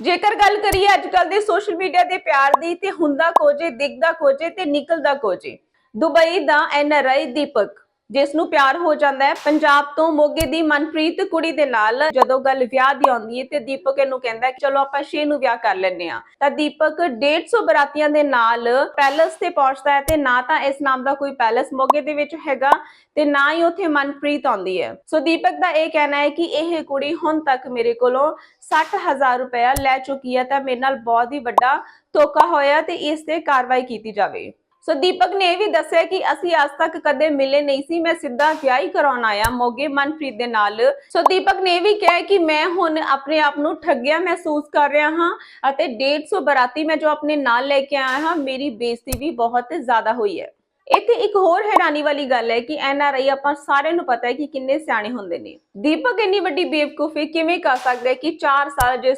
ਜੇਕਰ ਗੱਲ ਕਰੀਏ ਅੱਜ ਕੱਲ ਦੇ ਸੋਸ਼ਲ ਮੀਡੀਆ ਦੇ ਪਿਆਰ ਦੀ, ਤੇ ਹੁੰਦਾ ਕੋਜੇ ਦਿਖਦਾ ਕੋਜੇ ਤੇ ਨਿਕਲਦਾ ਕੋਜੇ ਦੁਬਈ ਦਾ ਐਨਆਰਆਈ ਦੀਪਕ। ਜਿਸ ਨੂੰ ਪਿਆਰ ਹੋ ਜਾਂਦਾ ਹੈ। ਪੰਜਾਬ ਤੋਂ ਮੋਗੇ ਦੀ ਮਨਪ੍ਰੀਤ ਕੁੜੀ ਦੇ ਨਾਲ ਜਦੋਂ ਗੱਲ ਵਿਆਹ ਦੀ ਆਉਂਦੀ ਹੈ ਤੇ ਦੀਪਕ ਇਹਨੂੰ ਕਹਿੰਦਾ ਚਲੋ ਆਪਾਂ ਛੇ ਨੂੰ ਵਿਆਹ ਕਰ ਲੈਂਦੇ ਆ ਤਾਂ ਦੀਪਕ 150 ਬਰਾਤੀਆਂ ਦੇ ਨਾਲ ਪੈਲਸ ਤੇ ਪਹੁੰਚਦਾ ਹੈ ਤੇ ਨਾ ਤਾਂ ਇਸ ਨਾਮ ਦਾ ਕੋਈ ਪੈਲਸ ਮੋਗੇ ਦੇ ਵਿੱਚ ਹੈਗਾ ਤੇ ਨਾ ਹੀ ਉੱਥੇ ਮਨਪ੍ਰੀਤ ਆਉਂਦੀ ਹੈ। ਸੋ ਦੀਪਕ ਦਾ ਇਹ ਕਹਿਣਾ ਹੈ ਕਿ ਇਹ ਕੁੜੀ ਹੁਣ ਤੱਕ ਮੇਰੇ ਕੋਲੋਂ 60000 ਰੁਪਇਆ ਲੈ ਚੁੱਕੀ ਹੈ ਤਾਂ ਮੇਰੇ ਨਾਲ ਬਹੁਤ ਹੀ ਵੱਡਾ ਧੋਖਾ ਹੋਇਆ ਤੇ ਇਸ ਤੇ ਕਾਰਵਾਈ ਕੀਤੀ ਜਾਵੇ। ਸੋ ਦੀਪਕ ਨੇ ਇਹ ਵੀ ਦੱਸਿਆ ਕਿ ਅਸੀਂ ਅੱਜ ਤੱਕ ਕਦੇ ਮਿਲੇ ਨਹੀਂ ਸੀ, ਮੈਂ ਸਿੱਧਾ ਵਿਆਹ ਹੀ ਕਰਾਉਣ ਆਇਆ, ਮੋਗੇ ਮਨਪ੍ਰੀਤ ਦੇ ਨਾਲ। ਸੋ ਦੀਪਕ ਨੇ ਵੀ ਕਿਹਾ ਕਿ ਮੈਂ ਹੁਣ ਆਪਣੇ ਆਪ ਨੂੰ ਠੱਗਿਆ ਮਹਿਸੂਸ ਕਰ ਰਿਹਾ ਹਾਂ ਅਤੇ 150 ਬਰਾਤੀ ਮੈਂ ਜੋ ਆਪਣੇ ਨਾਲ ਲੈ ਕੇ ਆਇਆ ਹਾਂ, ਮੇਰੀ ਬੇਇੱਜ਼ਤੀ ਵੀ ਬਹੁਤ ਜ਼ਿਆਦਾ ਹੋਈ ਹੈ। ਇੱਥੇ ਇੱਕ ਹੋਰ ਹੈਰਾਨੀ ਵਾਲੀ ਗੱਲ ਹੈ ਕਿ ਐਨ ਆਰ ਆਈ ਆਪਾਂ ਸਾਰਿਆਂ ਨੂੰ ਪਤਾ ਹੈ ਕਿ ਕਿੰਨੇ ਸਿਆਣੇ ਹੁੰਦੇ ਨੇ। ਦੀਪਕ ਇੰਨੀ ਵੱਡੀ ਬੇਵਕੂਫੀ ਕਿਵੇਂ ਕਰ ਸਕਦਾ ਹੈ ਕਿ 4 ਸਾਲ ਜਿਸ